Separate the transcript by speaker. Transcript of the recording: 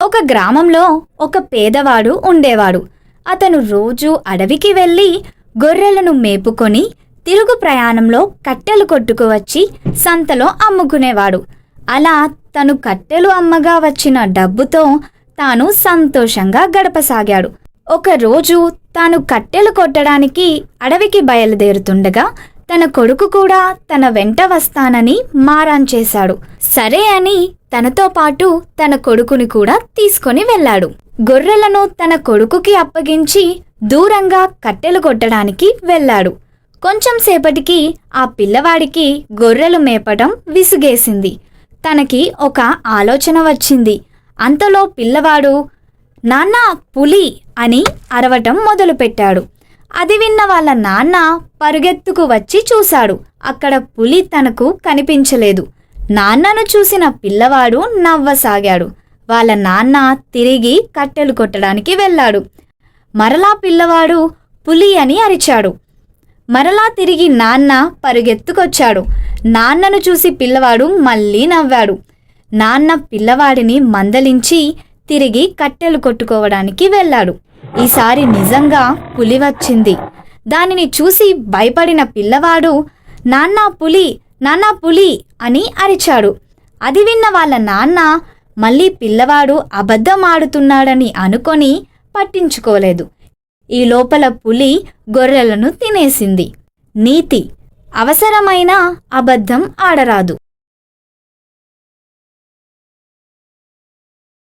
Speaker 1: ఒక గ్రామంలో ఒక పేదవాడు ఉండేవాడు. అతను రోజు అడవికి వెళ్ళి గొర్రెలను మేపుకొని తిరుగు ప్రయాణంలో కట్టెలు కొట్టుకువచ్చి సంతలో అమ్ముకునేవాడు. అలా తను కట్టెలు అమ్మగా వచ్చిన డబ్బుతో తాను సంతోషంగా గడపసాగాడు. ఒకరోజు తాను కట్టెలు కొట్టడానికి అడవికి బయలుదేరుతుండగా తన కొడుకు కూడా తన వెంట వస్తానని మారాన్ చేశాడు. సరే అని తనతో పాటు తన కొడుకుని కూడా తీసుకొని వెళ్ళాడు. గొర్రెలను తన కొడుకుకి అప్పగించి దూరంగా కట్టెలు కొట్టడానికి వెళ్ళాడు. కొంచెం సేపటికి ఆ పిల్లవాడికి గొర్రెలు మేపటం విసుగేసింది. తనకి ఒక ఆలోచన వచ్చింది. అంతలో పిల్లవాడు నాన్న పులి అని అరవటం మొదలుపెట్టాడు. అది విన్న వాళ్ళ నాన్న పరుగెత్తుకు వచ్చి చూశాడు. అక్కడ పులి తనకు కనిపించలేదు. నాన్నను చూసిన పిల్లవాడు నవ్వసాగాడు. వాళ్ళ నాన్న తిరిగి కట్టెలు కొట్టడానికి వెళ్ళాడు. మరలా పిల్లవాడు పులి అని అరిచాడు. మరలా తిరిగి నాన్న పరుగెత్తుకొచ్చాడు. నాన్నను చూసి పిల్లవాడు మళ్ళీ నవ్వాడు. నాన్న పిల్లవాడిని మందలించి తిరిగి కట్టెలు కొట్టుకోవడానికి వెళ్ళాడు. ఈసారి నిజంగా పులి వచ్చింది. దానిని చూసి భయపడిన పిల్లవాడు నాన్న పులి నాన్న పులి అని అరిచాడు. అది విన్న వాళ్ళ నాన్న మళ్ళీ పిల్లవాడు అబద్ధం ఆడుతున్నాడని అనుకొని పట్టించుకోలేదు. ఈ లోపల పులి గొర్రెలను తినేసింది. నీతి అవసరమైన అబద్ధం ఆడరాదు.